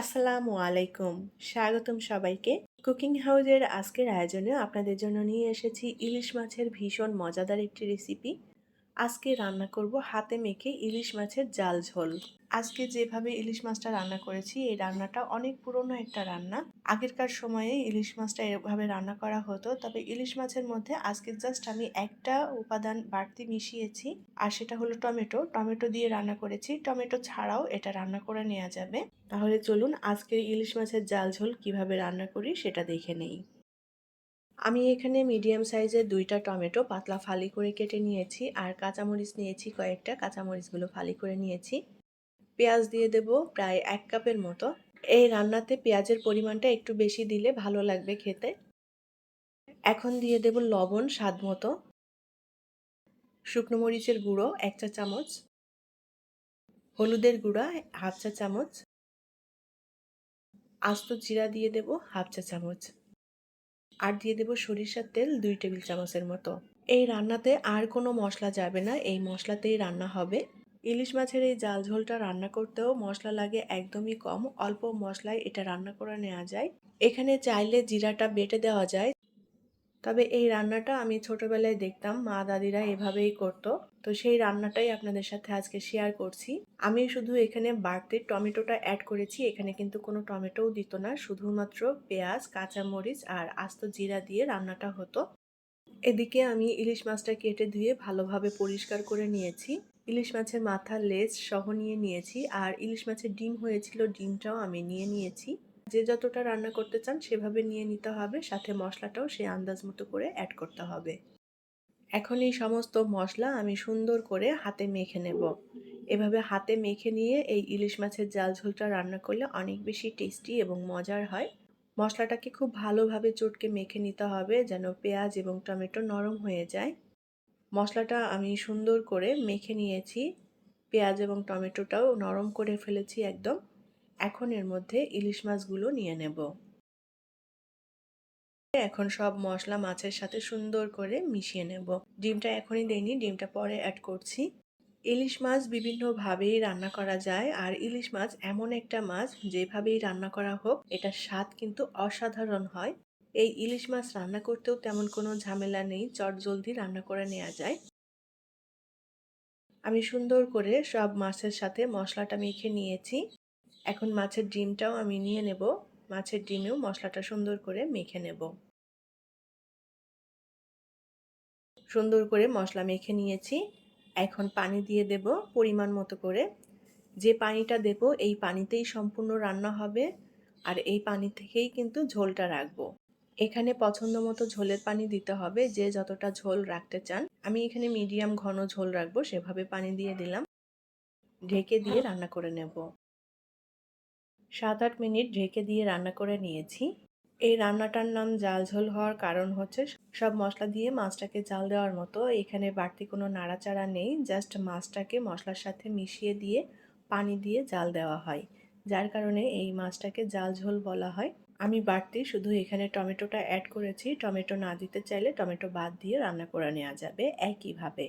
আসসালামু আলাইকুম। স্বাগতম সবাইকে। কুকিং হাউজের আজকের আয়োজনে আপনাদের জন্য নিয়ে এসেছি ইলিশ মাছের ভীষণ মজাদার একটি রেসিপি আজকে রান্না করব হাতে মেখে ইলিশ মাছের জাল ঝোল। আজকে যেভাবে ইলিশ মাছটা রান্না করেছি, এই রান্নাটা অনেক পুরনো একটা রান্না। আগেরকার সময়ে ইলিশ মাছটা এভাবে রান্না করা হতো, তবে ইলিশ মাছের মধ্যে আজকে জাস্ট আমি একটা উপাদান বাড়তি মিশিয়েছি, আর সেটা হলো টমেটো। টমেটো দিয়ে রান্না করেছি। টমেটো ছাড়াও এটা রান্না করে নেওয়া যাবে। তাহলে চলুন আজকের ইলিশ মাছের জাল ঝোল কীভাবে রান্না করি সেটা দেখে নেই। আমি এখানে মিডিয়াম সাইজের দুইটা টমেটো পাতলা ফালি করে কেটে নিয়েছি, আর কাঁচামরিচ নিয়েছি কয়েকটা। কাঁচামরিচগুলো ফালি করে নিয়েছি। পেঁয়াজ দিয়ে দেব প্রায় এক কাপের মতো। এই রান্নাতে পেঁয়াজের পরিমাণটা একটু বেশি দিলে ভালো লাগবে খেতে। এখন দিয়ে দেব লবণ স্বাদ মতো। শুকনো মরিচের গুঁড়ো এক চা চামচ। হলুদের গুঁড়া হাফ চা চামচ। আস্ত জিরা দিয়ে দেব হাফ চা চামচ। আর দিয়ে দেবো সরিষার তেল দুই টেবিল চামচের মতো। এই রান্নাতে আর কোনো মশলা যাবে না, এই মশলাতেই রান্না হবে। ইলিশ মাছের এই জাল ঝোলটা রান্না করতেও মশলা লাগে একদমই কম, অল্প মশলায় এটা রান্না করে নেওয়া যায়। এখানে চাইলে জিরাটা বেটে দেওয়া যায়। তবে এই রান্নাটা আমি ছোটবেলায় দেখতাম, মা দাদিরা এভাবেই করতো। তো সেই রান্নাটাই আপনাদের সাথে আজকে শেয়ার করছি। আমি শুধু এখানে বাড়তি টমেটোটা অ্যাড করেছি, এখানে কিন্তু কোনো টমেটোও দিত না, শুধুমাত্র পেঁয়াজ, কাঁচামরিচ আর আস্ত জিরা দিয়ে রান্নাটা হতো। এদিকে আমি ইলিশ মাছটা কেটে ধুয়ে ভালোভাবে পরিষ্কার করে নিয়েছি। ইলিশ মাছের মাথা, লেজ সহ নিয়ে নিয়েছি, আর ইলিশ মাছের ডিম হয়েছিল, ডিমটাও আমি নিয়ে নিয়েছি। যে যতটা রান্না করতে চান সেভাবে নিয়ে নিতে হবে, সাথে মশলাটাও সে আন্দাজ মতো করে অ্যাড করতে হবে। এখন এই সমস্ত মশলা আমি সুন্দর করে হাতে মেখে নেব। এভাবে হাতে মেখে নিয়ে এই ইলিশ মাছের জাল ঝোলটা রান্না করলে অনেক বেশি টেস্টি এবং মজার হয়। মশলাটাকে খুব ভালোভাবে চটকে মেখে নিতে হবে যেন পেঁয়াজ এবং টমেটো নরম হয়ে যায়। মশলাটা আমি সুন্দর করে মেখে নিয়েছি। পেঁয়াজ এবং টমেটোটাও নরম করে ফেলেছি একদম। এখন এর মধ্যে ইলিশ মাছগুলো নিয়ে নেব। এখন সব মশলা মাছের সাথে সুন্দর করে মিশিয়ে নেব। ডিমটা এখনই দেইনি, ডিমটা পরে অ্যাড করছি। ইলিশ মাছ বিভিন্নভাবেই রান্না করা যায় আর ইলিশ মাছ এমন একটা মাছ যেভাবেই রান্না করা হোক এটা স্বাদ কিন্তু অসাধারণ হয়। এই ইলিশ মাছ রান্না করতেও তেমন কোনো ঝামেলা নেই চট জলদি রান্না করে নেওয়া যায়। আমি সুন্দর করে সব মাছের সাথে মশলাটা মেখে নিয়েছি। এখন মাছের ডিমটাও আমি নিয়ে নেব। মাছের ডিমেও মশলাটা সুন্দর করে মেখে নেব। সুন্দর করে মশলা মেখে নিয়েছি। এখন পানি দিয়ে দেব পরিমাণ মতো করে। যে পানিটা দেব, এই পানিতেই সম্পূর্ণ রান্না হবে। আর এই পানি থেকেই কিন্তু ঝোলটা রাখব। এখানে পছন্দ মতো ঝোলের পানি দিতে হবে, যে যতটা ঝোল রাখতে চান। আমি এখানে মিডিয়াম ঘন ঝোল রাখব, সেভাবে পানি দিয়ে দিলাম। ঢেকে দিয়ে রান্না করে নেব। সাত আট মিনিট ঢেকে দিয়ে রান্না করে নিয়েছি। এই রান্নাটার নাম জাল ঝোল হওয়ার কারণ হচ্ছে সব মশলা দিয়ে মাছটাকে জাল দেওয়ার মতো। এখানে বাড়তি কোনো নাড়াচাড়া নেই, জাস্ট মাছটাকে মশলার সাথে মিশিয়ে দিয়ে পানি দিয়ে জাল দেওয়া হয়। যার কারণে এই মাছটাকে জাল ঝোল বলা হয়। আমি বাড়তি শুধু এখানে টমেটোটা অ্যাড করেছি। টমেটো না দিতে চাইলে টমেটো বাদ দিয়ে রান্না করে নেওয়া যাবে একইভাবে।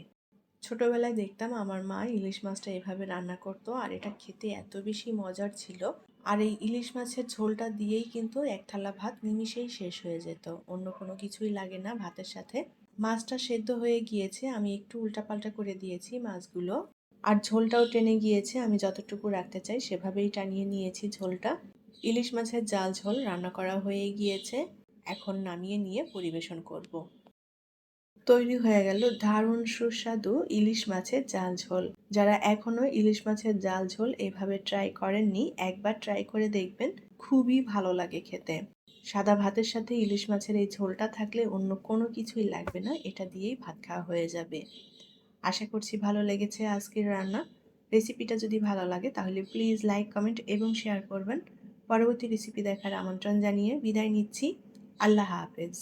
ছোটোবেলায় দেখতাম আমার মা ইলিশ মাছটা এভাবে রান্না করতো আর এটা খেতে এত বেশি মজার ছিল। আর এই ইলিশ মাছের ঝোলটা দিয়েই কিন্তু এক থালা ভাত নিমিশেই শেষ হয়ে যেত। অন্য কোনো কিছুই লাগে না ভাতের সাথে। মাছটা সেদ্ধ হয়ে গিয়েছে, আমি একটু উল্টাপাল্টা করে দিয়েছি মাছগুলো। আর ঝোলটাও টেনে গিয়েছে, আমি যতটুকু রাখতে চাই সেভাবেই টানিয়ে নিয়েছি ঝোলটা। ইলিশ মাছের জাল ঝোল রান্না করা হয়ে গিয়েছে। এখন নামিয়ে নিয়ে পরিবেশন করব। তৈরি হয়ে গেল দারুণ সুস্বাদু ইলিশ মাছের জাল ঝোল। যারা এখনও ইলিশ মাছের জাল ঝোল এভাবে ট্রাই করেননি, একবার ট্রাই করে দেখবেন, খুবই ভালো লাগে খেতে। সাদা ভাতের সাথে ইলিশ মাছের এই ঝোলটা থাকলে অন্য কোনো কিছুই লাগবে না, এটা দিয়েই ভাত খাওয়া হয়ে যাবে। আশা করছি ভালো লেগেছে আজকের রান্না। রেসিপিটা যদি ভালো লাগে তাহলে প্লিজ লাইক কমেন্ট এবং শেয়ার করবেন। পরবর্তী রেসিপি দেখার আমন্ত্রণ জানিয়ে বিদায় নিচ্ছি। আল্লাহ হাফেজ।